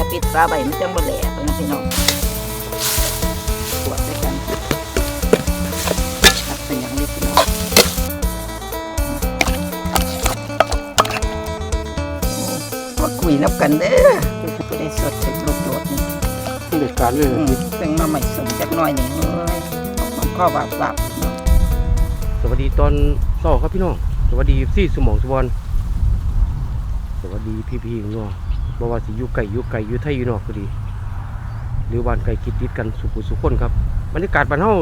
อย่าปิดฝาไว้มันจังบ่แหลกนะพี่น้องขวดด้วยกันครับเป็นอย่างนี้พี่น้องมาคุยนับกันเด้อผู้ได้สดถึงลูกโดดนี่เด็ดการเลยอืมซึ่งมาใหม่สมจักหน่อยนี่เอ้ยของข้อบาบาบเนาะสวัสดีตอนเช้าครับพี่น้อง สวัสดีซี่สมองสวรรค์สวัสดีพี่พี่ๆน้อง บ่ว่าสิอยู่ไก่อยู่ไก่อยู่ไทยอยู่นอกก็ดี หรือบ้านไก่คิดติดกันสุขุสุขคนครับบรรยากาศบ้านเฮา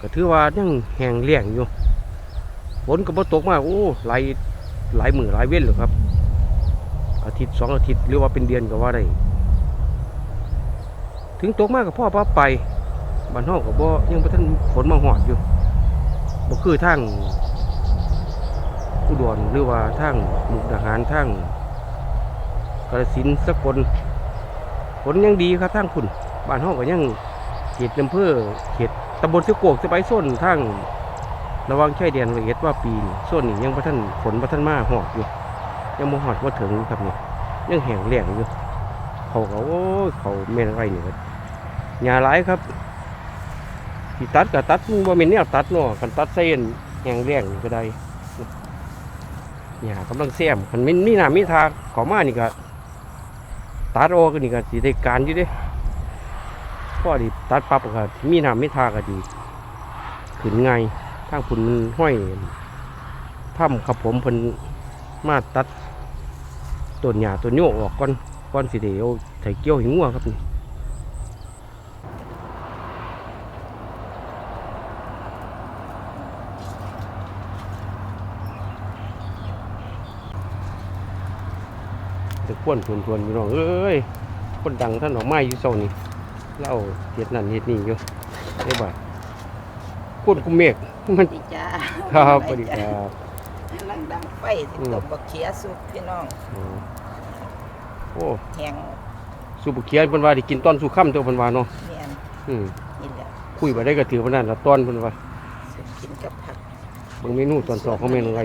ก็ถือว่ายังแห้งแล้งอยู่ฝนก็บ่ตกมากโอ้หลายหลายมือหลายเว้นเลยครับ อาทิตย์สองอาทิตย์หรือว่าเป็นเดือนก็ว่าได้ถึงตกมากกับพ่อป้าไปบ้านเฮาก็บ่ยังบ่ทันฝนมาฮอดอยู่บ่คือทางอุดรหรือว่าทางมุกดาหารทาง กาฬสินสกลฝนยังดีครับทางคุณบ้านเฮาก็ยังเขตอำเภอเขตตำบลสะโกกสะไปโซนทางระวังชายแดนละเอียดว่าปีนี่โซนนี้ยังบ่ทันฝนบ่ทันมาฮอดอยู่ ยังบ่ฮอดบ่าถึงครับเนี่ยังแห้งแล้งอยู่เขาก็โอ้เขาแม่นไรเนี่ครับหญ้าหลายครับที่ตัดก็ตัดมันบ่แม่นแนวตัดเนาะคันตัดเส้นแห้งแรงก็ได้เนี่ยกำลังแซมคันมีมีน้ำมีทางขอมานี่ก็ ตัดออกนี่ก็สิได้การอยู่เด้พอดีตัดปั๊บก็มีน้ำมีทาก็ดีขึ้นง่ายทางพุ่นห้อยถ้ำครับผมเพิ่นมาตัดต้นหญ้าต้นโยกออกก่อนก่อนสิได้เอาไถเกี่ยวหิงัวครับนี่ จะควนทวนทวนอยู่น้องเอ้ยคนดังท่านออกไม้อยู่เศร้านี่เล่าเฮ็ดนั่นเฮ็ดนี่อยู่ได้บ่ายควนกุมเมฆมันดีจ้าครับสวัสดีครับกำลังดังไฟสิอืมตบบักเขียสุกพี่น้องโอ้โอ้แหงสุบุเขียนเพิ่นว่าได้กินตอนสุค่ำตัวเพิ่นว่าเนาะเนียนอืมนี่แหละคุยบ่ได้ก็ถือว่านั่นละตอนเพิ่นว่าสุกกินกับผักเบางเมนูตอนสอบเขาแม่นอะไร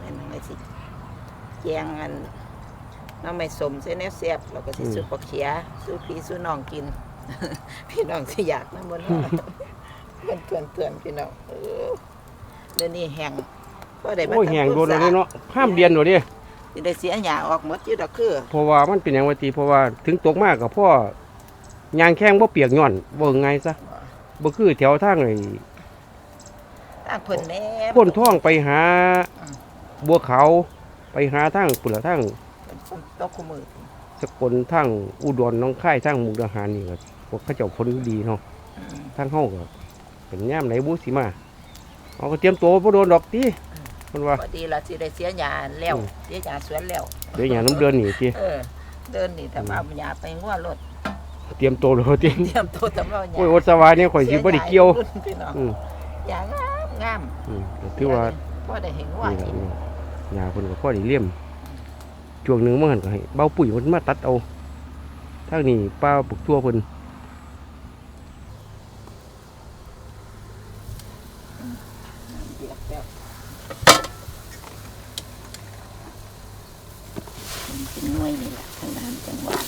แม่นอะไรสิแจงอัน น้ำไม่สมเส้นแนวเสียบเราก็สิสุกบักเขียสู้พี่สู้น้องกิน พี่น้องสิอยากน้ำมันว่าเพื่อนเพื่อนเพื่อนพี่น้องเออเดี๋ยวนี้แห้งก็ได้มาโอ้ยทำแห้งโดนควมเลยเนาะห้ามเดือนโดดเด้สิได้เสียหยาออกหมดอยู่ดอกคือเพราะว่ามันเป็นหยังว่าติเพราะว่าถึงตกมากก็พ่อยางแข้งบ่เปียกย่อนบ่ไงซะบ่คือแถวทางไอ้ตั้งเพิ่นแหน่พ้นท่องไปหาอืมบัวขาวไปหาทางปุ่นละทางเป็นคน ตกขมือสกลทางอุดรหน้องค่ายทางมุกดาหารนี่ก็พวกเขาเจ้าคนดีเนาะอืมทางเฮาก็เป็นย่ามไหนบุสิมาเอาก็เตรียมตัวบ่โดนดอกติมันว่าพอดีละสิได้เสียหยาแล้วอืมเสียหยาสวนแล้วเดี๋ยวอย่างน้ำเดือนนี่ติเออเดินนี่ถ้าเอาหยาไปงัวรถเตรียมตัวเลยติเตรียมตัวสำหรับหยาโอ้ยอดสวาเนี่ยข่อยสิบ่ได้เกี่ยวรุ่นพี่น้องอืมหยางามงามอืมก็ถือว่าพอได้เห็นงัวนี่แหละกินนี่ยาเพิ่นก็พอได้เลี่ยม ช่วงหนึงมันหั่นก็ให้เบาปุ๋ยมันมาตัดเอาทางนี้ป้าปลูกทั่วเพิ่นเดือดแล้วเป็นหน่วยนี่แหละทางด้านจังหวัด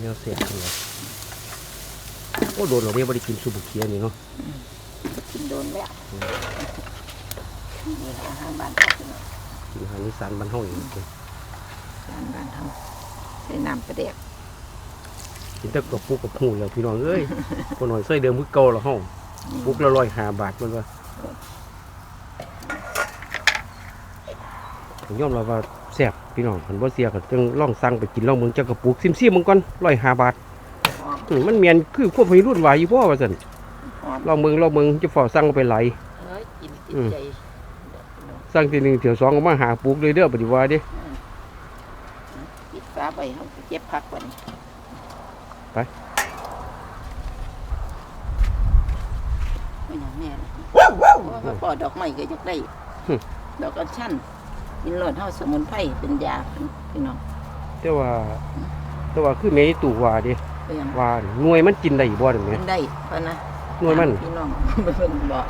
แนวเสียจังเลยโอ้โดนเราเรียกว่าได้กินสุบุเคียนี่เนาะกินโดนแล้วนี่อาหารบ้านเราพี่น้อง กินอาหารนิสานบ้านเฮาอย่างนี้อาหารบ้านเราใส่น้ำประเดกกินแต่กับปุกกับหูแล้วพี่น้องเอ้ยคนหน่อยใส่เดิมคือเก่าแล้วเฮาปุกละร้อยห้าบาทมันว่าผมยอมรับว่าแซ่บพี่น้องคันบ่เสียก็จังลองสั่งไปกินลองมึงจักกระปุกซิมๆมึงก่อนร้อยห้าบาทหอมอืมมันเมียนคือพวกวัยรุ่นวายอยู่พ่อว่าซั่นหอมลองมึงลองมึงจะฝ่อสั่งเอาไปไหลเอ้ยกินติดอืมใจ สั่งทีหนึงเที่ยวสองก็มาหาปุกเลยเด้อปฏิว่าเด้ปิดฝาไปเขาเจ็บพักก่อนไปไม่น่าแม่เลยโอ้ยพอดอกไม้ก็อยากได้ ดอกอัญชันกินโลดเท่าสมุนไพรเป็นยาพี่น้องแต่ว่าแต่ว่าคือแม่อีตู่ว่าเด้เพื่อนว่าหน่วยมันกินได้บ่ได้แม่มันได้เพราะนะหน่วยมันพี่น้องเพิ่นบอก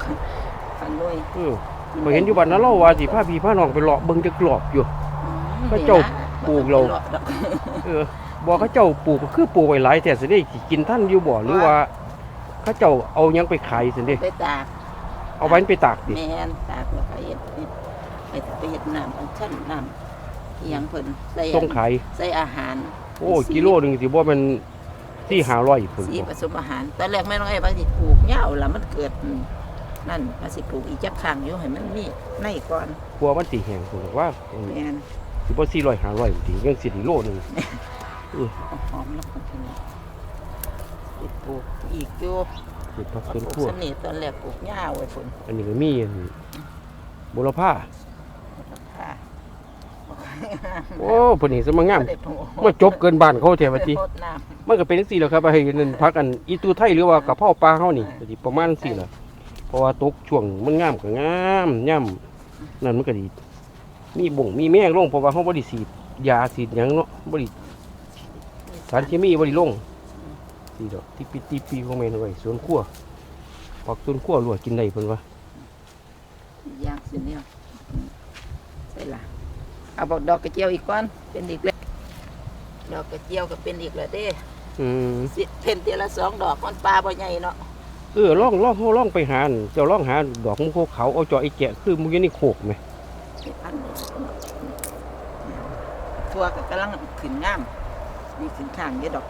ฟันด้วยเออ พอเห็นอยู่บ้านนั้นเราว่าสิพาพี่พาน้องไปเลาะเบิ่งจักรอบอยู่พระเจ้านปลูกเราเออบ่เขาเจ้าปลูกก็คือปลูกไว้หลายแต่สิได้สิกินท่านอยู่บ่หรือว่าเขาเจ้าเอาหยังไปขายสิเด้ไปตากเอาไว้ไปตากดิแม่นตากแล้วก็เฮ็ดเฮ็ดไปไปเฮ็ดน้ำอันชั้นน้ำอิหยังเพิ่นใส่ส่งขายใส่อาหาร โอ้กิโลหนึงสิบ่แมันที่500พุ่นสีบ่ผสมอาหารตอนแรกแม่น้องไอ้ว่าสิปลูกเหย้าล่ะมันเกิด นั่นว่าสิปลูกอีกจักครั้งอยู่ให้มันมีในก่อนกลัวมันสิแห้งพุ่นบอกว่าแม่นสิบ่400 500พุ่นสิยังสิได้โลหนึงเอาหอมแล้วคนเพิ่นสิปลูกอีกอยู่เฮ็ดผักปสวนลูกครัวสนิทตอนแรกปลูกเหย้าไว้พุ่นอันนี้ก็มีอันบุรพาค่ะโอ้เพิ่นนี่สมางามบ่ได้ปลูกมาจบเกินบ้านเขาแท้ว่าติ รดน้ำมันก็เป็นจังซี่แหล้วครับไอ้นั่นพักอันอีตูไทยหรือว่ากะเพราปลาเฮานี่ก็สิประมาณจังซี่ล่ะเพ ราะว่าตกช่วงมันงามก็งามย่ำนั่นมันก็ดี มีบ่งมีแมงลงเพราะว่าเฮาบ่ได้ฉีดยาฉีดหยังเนาะบ่ได้สารเคมีบ่ได้ลงสีดอกที่ปีที่ปีของแม่นไว้สวนครัวผักสวนครัวลวกกินได้เพิ่นว่าย่างสิเนี่ยใส่ละเอาบอกดอกกระเจียวอีกก้อนเป็นอีกแล้วดอกกระเจียวก็เป็นอีกแล้วเด้อืมสิเพ่นเทียละสองดอกมันปลาบ่ใหญ่เนาะ เออลองลองเฮาลองไปหาอั่นเจ้าลองหา ดอกมุโคเขาเอาเจาะไอ้แกะคือมึงอยู่ในโคกไหมนี่พันทั่วก็กำลังขึ้นงามนี่ขึ้นข้างเยอะดอก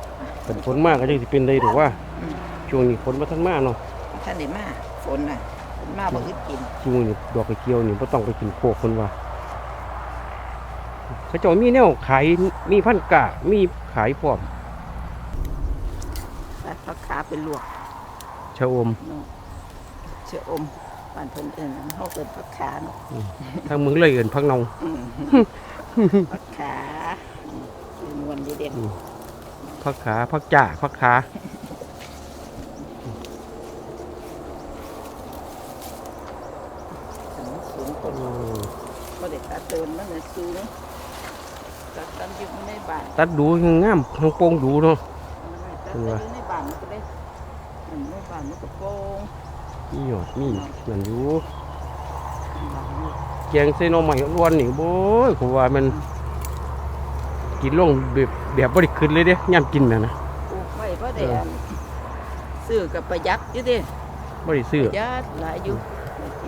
เป็นฝนมากก็จังสิเป็นได้ถูกว่าอืมช่วงนี้ฝนบ่ทันมาเนาะท่านได้มาฝนน่ะฝนมาบ่อึดกินช่วงนี้ดอกกระเจียวนี่บ่ต้องไปกินโคกเพิ่นว่าเขาเจ้ามีแนวขายมีพันกะมีขายพร้อมตัดผักขาเป็นลวก ชะอมเนาะเชื่ออมบ้านเพิ่นเอิ้นเฮาเอิ้นผักขาเนาะทางเมืองเลยเอิ้นพักนองอืมผักขาอืมชื่อมวนดีเด่นพักขาพักจ่าพักขาสูงสูงคอืนมก็ได้ตัดเตินมันเลยสูงตัดตันอยู่ในบ้านตัดดูยังงามทางโป่งดูเนาะตัดตันอยู่ในบ้านมันก็ได้ อืมในบ้านมันก็โป่งมีหยอดมีนั่นอยู่บ้านอยู่แกงใส่หน่อไม้ล้วนนี่โอ้ยผมว่ามัน กินลงแบบแบบบ่ได้ขึ้นเลยเด้ยามกินน่ะนะปลูกไว้เพราะได้อันซื้อกับประหยัดอยู่เดิบ่ได้ซื้อประหยัดหลายอยู่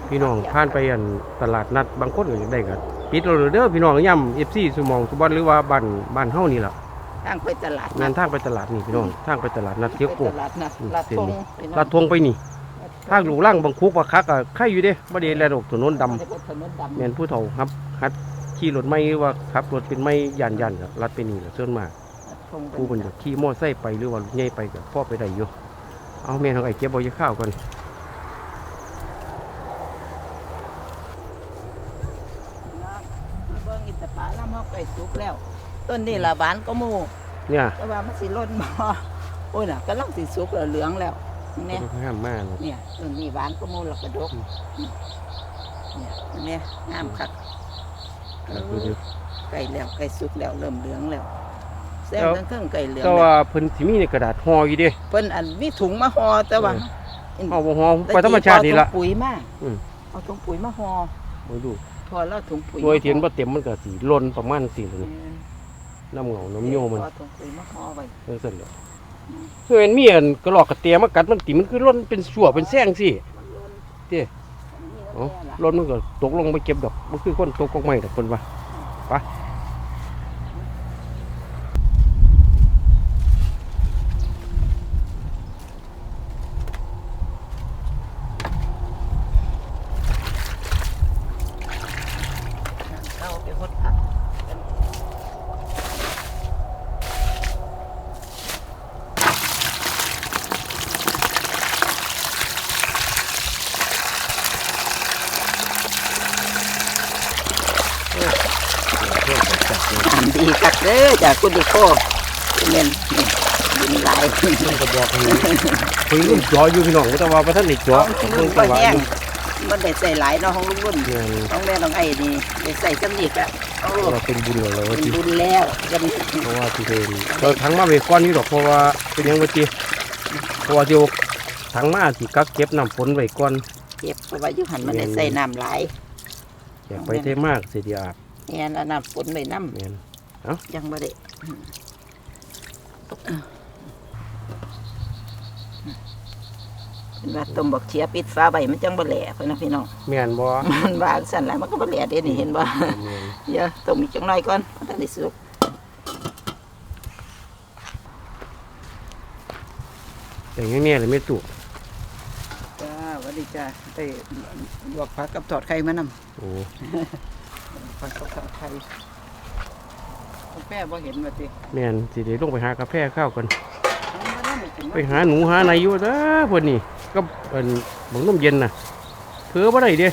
พี่น้องผ่านไปอันตลาดนัดบางคนก็อยากได้ก็ปิดเราเด้อพี่น้องย่ำ FC สมองสุบันหรือว่าบ้านบ้านเฮานี่ล่ะ ทางไปตลาดงานทางไปตลาดนี่พี่น้องทางไปตลาดนัดเที่ยวโกไปกตลาดนัดอืมลาดเส้นทงนี้ไปเนาะลาดทวงไปนี่ทางลูกล่างบางคุกว่าคักอะใครอยู่เด้บ่ได้แลดอกถนนดำไปถนนดำแม่นผู้เฒ่าครับฮัดขี่รถไม่หรือว่าขับรถเป็นไม่ย่านๆก็ลัดไปนี่ล่ะส่วนมากลาดทงไปผู้เพิ่นจะขี่มอไซค์ไปหรือว่ารถใหญ่ไปก็พอไปได้อยู่เอาแม่ทางไอ้เก็บบ่อยาข้าวก่อนเบิ่งอิตาปาลำเฮาไก่สุกแล้ว ต้นนี้ละหวานก็หมู่เนี่ยแต่ว่ามันสิล้นบ่โอ้ยน่ะกำลังสิสุกแล้วเหลืองแล้วเนี่ยงามมากเลยเนี่ยต้นนี้หวานก็หมู่แล้วก็ดกเนี่ยเนี่ยงามคักเอครับดูอดิไก่แล้วไก่สุกแล้วเริ่มเหลืองแล้วแซงทั้งเครื่องไก่เหลืองแต่แล้วว่าเพิ่นสิมีในกระดาษห่ออยู่เด้เพิ่นอันมีถุงมาห่อแต่ว่าเอาบ่ห่อไปธรรมชาตินี่ล่ะเอถุงปุ๋ยมาอืมเอาถุงปุ๋ยมาห่อมาดูพอแล้วถุงปุ๋ยโดยเทียนบ่เต็มมันก็สิล้นประมาณสิเลยเออ น้ำเหงาน้ำโยมันเอาถุงปุ๋ยมาห่อไว้จังซั่นแหละคือมันมีอันกระรอกกระเตียมากัดมันติมันคือล้นเป็นสั่วเป็นแซงสิเจ้อ๋อล้นมันก็ตกลงไปเก็บดอกมันคือคนตกกองไม้ดอกเพิ่นว่าไป เอาไปหดผัก ดีคักเด้อ จากคุณดิโก้เงินนี่ดินหลายมันก็บอกให้เพิ่นลุงจ่ออยู่พี่น้องแต่ว่าบ่ทันได้จ่อของเพิ่ลุนงก็ก็ว่าแห้องยู่มันได้ใส่หลายเนาะของลุงรุ่นเนี่ยของแม่น้องไอ้นี่ได้ใส่สำนีกแล้วโอ้เราเป็นบุญแล้วว่าเป็นสิบุญแล้วจะมีเพราะว่าที่เดินเราทั้งมาเวก้อนนี่ดอกเพราะว่าเป็นหยังว่าติเพราะว่าเดี๋ยวทั้งมาสิกักเก็บน้ำฝนไว้ก่อนเก็บเพราะว่าอยู่หันมันได้ใส่น้ำหลายอยากไปเทมากเสียดีอาบเนี่ยแล้วน้ำฝนไว้น้ำแม่นเอ้า ยังบ่ได้เป็นว่าต้มบักเชียปิดฟ้าไว้มันจังบ่แหล่เพิ่นนะพี่น้องแม่นบ่มันวางสั่นแล้วมันก็บ่แหล่เด้นี่เห็นบ่แม่นเดี๋ยวต้มอีกจังหน่อยก่อนมันทันได้สุกแต่งแง่ๆเลยไม่ตุจ้าสวัสดีจ้าได้ลวกผักกับทอดไข่มานำโอ้ผักกับทอดไข่ กาแฟบ่เห็นว่าติแม่นสิได้ลงไปหากาแฟข้าวกันเอามาแล้วไม่กินไปหาหนูหาในอยู่เด้อเพิ่นนี่ก็เป็นบังนมเย็นน่ะเผือบ่ได้เด้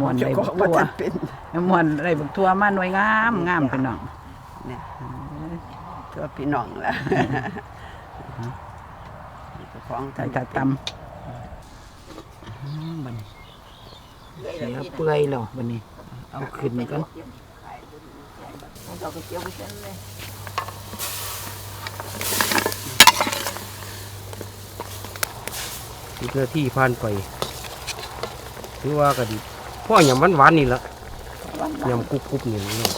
มวนได้บักทั่วมวนได้บักทั่วมาหน่วยงามงามพี่น้องเนี่ยทั่วพี่น้องล่ะเจ้าของไทยตาตำบัดนี้เสียเปื่อยแล้วบัดนี้ เอาขึ้นก่อน เอากระเจียวไปเส้นเลยสิบนาทีผ่านไปถือว่าก็ดีพ่อยำหวานๆนี่ล่ะวันยำกรุบๆนี่เนาะ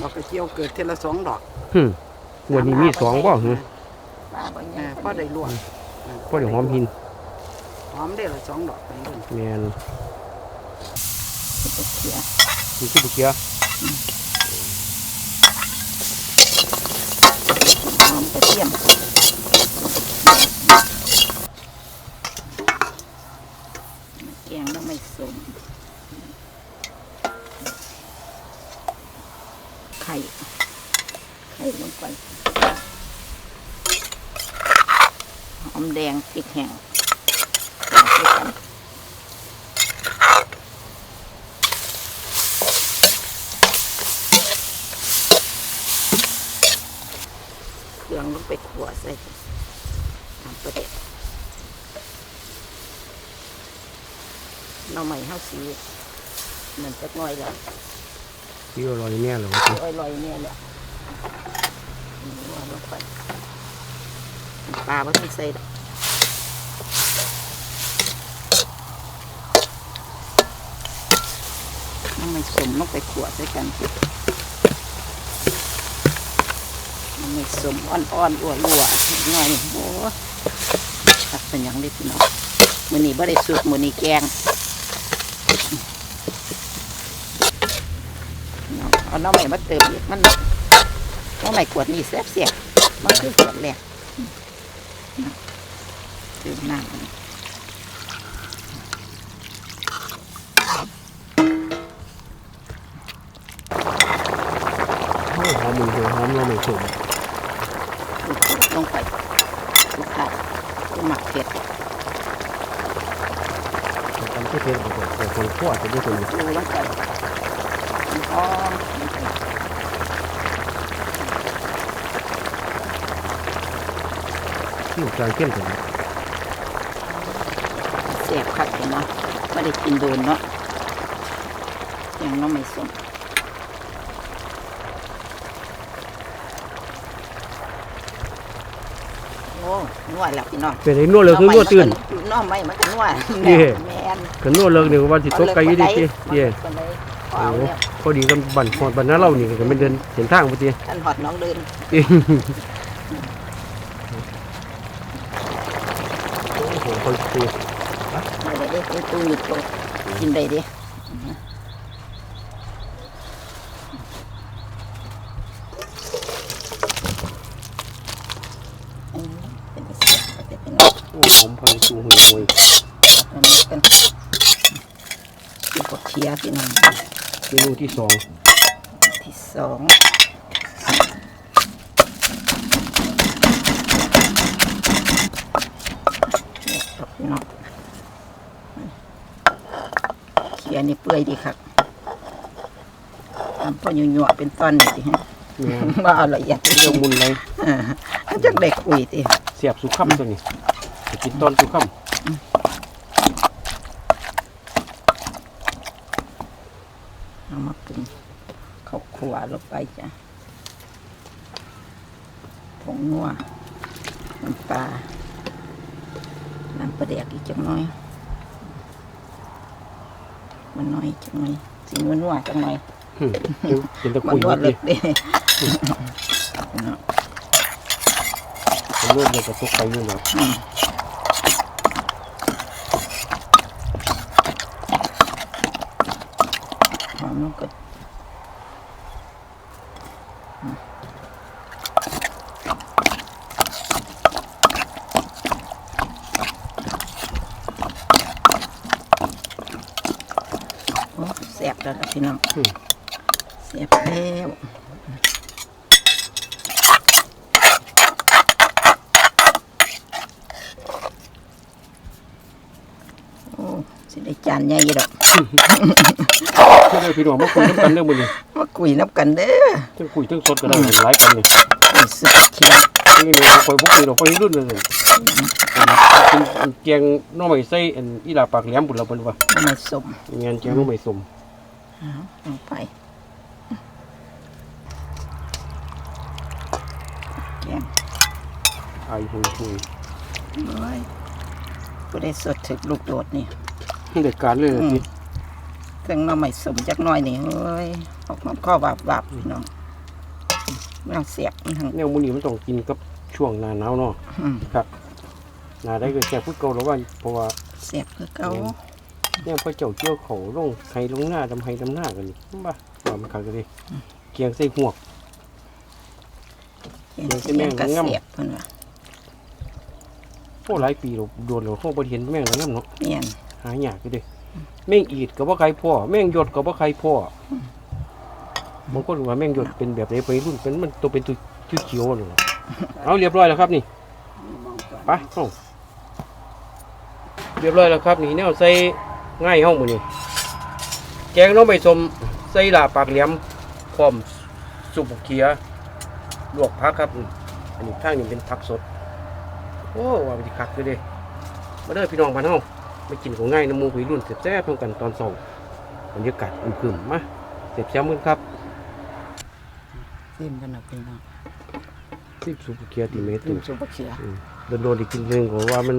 ดอกกระเจียวเกิดเทอละสองดอกหึงวันนี้มีสองบ่หึปลาบ่ใหญ่อ่าพอได้ลวกพ่อได้หอมหิน หอมได้ละสองดอกไปเบิ่งแม่น เขียนี่คือบ่เกียหอมกระเทียมแกงแล้วไม่สมไข่ไข่ลงไปหอมแดงพริกแห้งใส่กันเครื่อ งไปขัวใส่ทำประเด็ดเราใหม่เฮาสีเหมันจะง่อยแล้วที่อร่อยแน่เลยว่าสิอร่อยเนี่ยแหละนี่วางลงไปปลาไม่ต้องใส่น้ำมันสมลงไปขวดใส่กัน น้ำมันสมอ่อนๆอ้วนๆหน่อยโอ้ตักเป็นหยังได้พี่น้องมือนี้บ่ได้สุกมือนี้แกงเอาน้ำใหม่มาเติมมันน้ำใหม่ขวดนี้แซ่บๆมันคือขวดแรกเติมน้ำมันโอ้หอมมันเลยหอมเราไม่สม ลงไปลูกค้าจะหมักเผ็ด ทำเพื่อเทศก็ ได้แต่คนขั้วจะได้คนนี้ดูลงไปหอมลงไปที่จางเข้มถึงแซ่บคักเลยเนาะไม่ได้กินโดนเนาะยังน้ำไม่ส้มโอ้นวดแล้วพี่น้องเป็นไอ้นวดเลยคือนวดตื่นน้องไม่มันก็นวดนี่ แม่นคือนวดเลยหนึ่งวันสิตกไกลอยู่ดิสิเย่คนเลยขอโอ้เอาเนี่ยพอดีกันบั่นหอดบั่นน้าเรานี่ก็เป็นเดินเส้นทางพอดีท่านหอดน้องเดินโอ้โหคนตีไม่ได้เด้ตู้ตู้อยู่ตัวกินได้เดิเป็นเสียเป็นเป็นน้อง โอ้หอมพันตูหวยหวย เป็นเป็นกินปวดเทีย พี่น้องเมนูที่สองที่สองพี่น้องเขียนี่เปื่อยดีครับทำพอหยั่วๆเป็นตอนนี่สิฮะแม่ว่าเอาละเอียดเรื่องมุนไรอ่าอันจักได้คุยติเสียบสุขัมตัวนี้จะกินตอนสุขัมเอามาปรุง ข้าวขัวลงไปจ้ะผงนัวน้ำปลาน้ำปลาแดกอีกจังน้อย มันน้อยจังหน่อยสีนวลนัวๆจังหน่อยอืมเป็นตะมักุนยนวดเลเล็ยกเด้ผมรวดเลยกระตุกไปอยู่เนาะอืมหอมมันก็โอ้ แซ่บแล้วล่ะพี่น้องอืมแซ่บแล้วโอ้สิได้จานใหญ่อยู่ดอกไม่ได้พี่น้องมาคุยน้ำกันเรื่องมันนี่มาคุยนับกันเด้อทั้งคุยทั้งสดก็ได้หลายกันนี่คุยสุดเขียวนี่เราคอยบุกนี่เราคอยรุ่นเลยกินแกงน้องใหม่ใส่อันอีหลาปากแหลมบุญเราเป็นว่าไม่สมงานแกงน้องใหม่สม เอาลงไป แกงไอ้หุยหุยโอ้ยก็ได้สดถึกลูกโดดนี่เด็ดการเลยนี่เครื่องหน้ำไม่สมจักหน่อยนี่เฮ้ยออกมาข้อบาบบาบพี่น้องไม่ต้องเสียบมันทั้งแนวมูนี่มันต้องกินกับช่วงหนาหนาวเนาะอืมครับหนาได้ก็แค่พูดเก่าแล้วว่าเพราะว่าเสียบคือเก่า เนี่ยพระเจ้าเจียวเขาลงไห้ลงหน้าดำไห้ดำหน้ากันนี่บ้าว่ามันขังกันเลยเกียงใส่หวกเห็นเดี๋ยวสิเสีแม่ยงงกระง่ำเสียบเพิ่นว่าโอ้หลายปีเราโดนเราเข้าไปเห็นแม่งแล้วเนาะเมียนหายากอยู่เด้แม่งอีดกับว่าใครพ่อแม่งหยดกับว่าใครพ่อบางคนว่าแม่งหยดเป็นแบบไหนไปรุ่นเป็นมันตัวเป็นตัวชื่อเขียวเลยเอาเรียบร้อยแล้วครับนี่ไปห้องเรียบร้อยแล้วครับนี่แนวใส่ ง่ายห้องมือนี่แกงน้องใบสมใส่ลาปากเหลี่ยมพร้อมสุปเขียลวกผักครับอืมอันนี้ข้างนี้เป็นผักสด โอ้ว่าไปที่คักเลยเด้มาเด้อพี่น้องบ้านเฮาไปกินของง่ายน้ำหมูคุยรุ่นแซ่บๆพร้อมกันตอนเช้าบรรยากาศอึมครึมมาเสียบแซมมือครับซิมกันนะพี่น้องซิบสุปเกียร์ติเมตรซิมสุปเขียวโดนโดนๆอีกกินหนึงของว่ามัน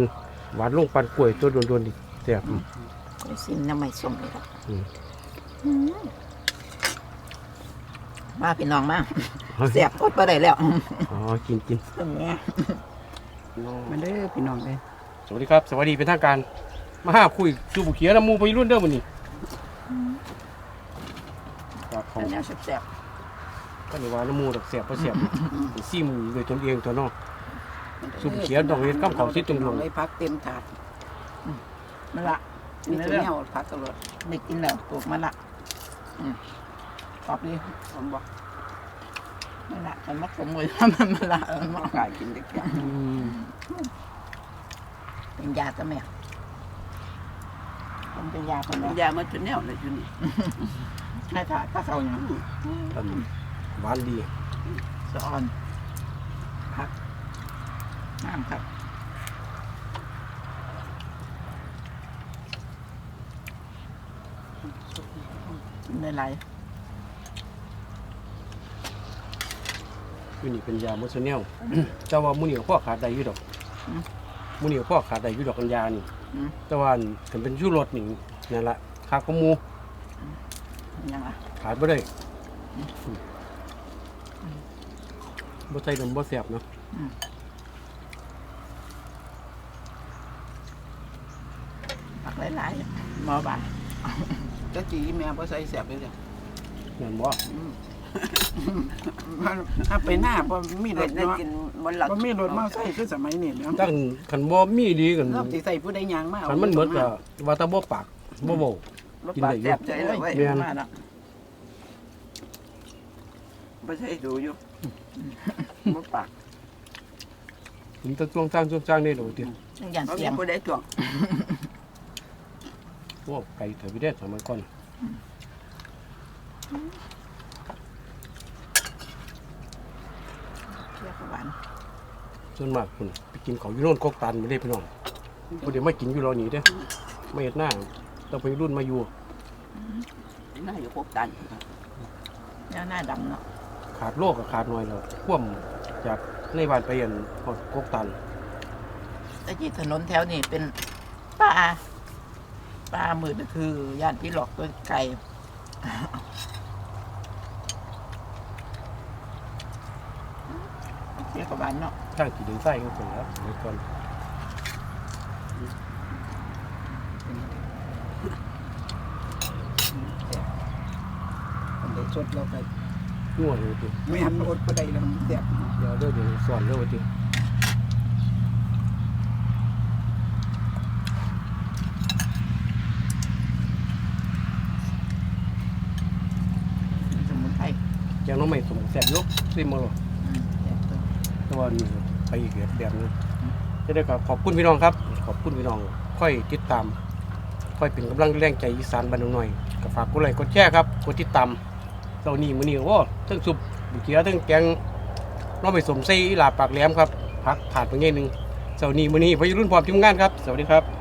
หวานลงปันกล้วยตัวโดนโดนๆอีกแซ่บ ก็ซิมน้ำไม่สมเลยครับอืมอืม มาพี่น้องมาเสียบกดไปได้แล้วอ๋อกินกินเป็นไงมาเด้อพี่น้องเด้อสวัสดีครับ สวัสดีเป็นทางการ มาห้าคุยสุปเกียร์น้ำหมูไปรุ่นเด้อวันนี้ครับขออังนนี้แซ่บก็นี่ว่าน้ำหมูดอกแซ่บเพราะแซ่บซี่มือด้วยตนเองตัวเน้องๆสุปเขียวดอกเห็ดกับข้าวสิตรงๆเลยพักเต็มถาดอืมมาละ มีตัวแนวพักตลอดไม่กินแล้วปลูกมาละอืมตอบดีผมบอกมาละมันมักสมมติว่ามันมาละมันมักกายกินเด็กอย่างอืมเป็นยาก็แม่มันเป็นยาคนละยามาจนแนวเลยอยู่นี่ให้ถ่ายก็เขาอย่างอันหวานดีสะออนพักน้ำครับกินได้ หลายอยู่นี่เป็นยาโมโซเนลเจ้าว่ามูนี่กับพ่อขาดได้อยู่ดอกมูนี่กับพ่อขาดได้อยู่ดอกกันยานี่อืมแต่ว่าถึงเป็นชูรสนี่นั่นละขาดข้อมูยังไงขาดบ่ได้บ่ใส่นมบ่แซ่บเนาะผักหลายๆหมอบา นจะจีแม่บ่ใส่แซ่บเลยจ้ะนั่นบ่ถ้าไปหน้าบ่มีรถได้เนาะกินบนหลักบ่มีรถมาใส่คือสมัยนี้เนาะตั้งคันบ่มีดีกันเราสิใส่ผู้ใดยางมาคันมันเหมือนกับว่าแตาบ่ปากบ่เว้ารถบาดแซ่บใจเลยเว้ยเรียน มาเนาะไม่ใช่ดูอยู่รถปากผมจะช่วงสร้างช่วงสร้างได้ดอกติอย่างเขาเสีมียงผู้ใดถ่วงโอ้ไก่เถอะพี่เด้สมัยก่อนเปรี้ยวหวานส่วนมากคุณไปกินของอยู่โน่นกกตันไม่ได้พี่น้องบ่ได้มากินอยู่เรานี่เด้ไม่เฮ็ดหน้าต้องไปรุ่นมาอยู่น่าอยู่พวกตันเนื้อหน้าดำเนาะขาดโลกกับขาดหน่อยแล้วพ่วมจากในบ้านไปยันฮอดกกตันแต่ที่ถนนแถวนี้เป็นป่า ปลาหมืดก็คือย่านพี่หลอกตัวไก่เรียกกับบ้านเนาะทางกี่ดึงไส้ก็คนแล้วเดี๋ยวก่อนมันได้สดเราไปนวดเลยทีไม่ทำอดก็ได้แล้วมันแซ่บเดี๋ยวเดี๋ยวเดี๋ยวสอนเรื่องทีสมุนไพร ยังน้องใหม่สมแสบยก ซิมมาหรออืมแซ่บตัวแต่ว่านี่ไปอีกแบบแบบนึงจะได้ก็ขอบคุณพี่น้องครับ ขอบคุณพี่น้อง ค่อยติดตาม ค่อยเป็นกำลังแรงใจอีสานบ้านหน่อยก็ฝากกดไลค์กดแชร์ครับกดติดตามเรานี่มื้อนี้โอ้ทั้งสุปบุเกียทั้งแกงน้องไปสมไส้อีหลาปากแหลมครับพักผ่านไปเงี้ยหนึงเสาร์นี้มื้อนี้พยรุ่นพร้อมทีมงานครับ สวัสดีครับ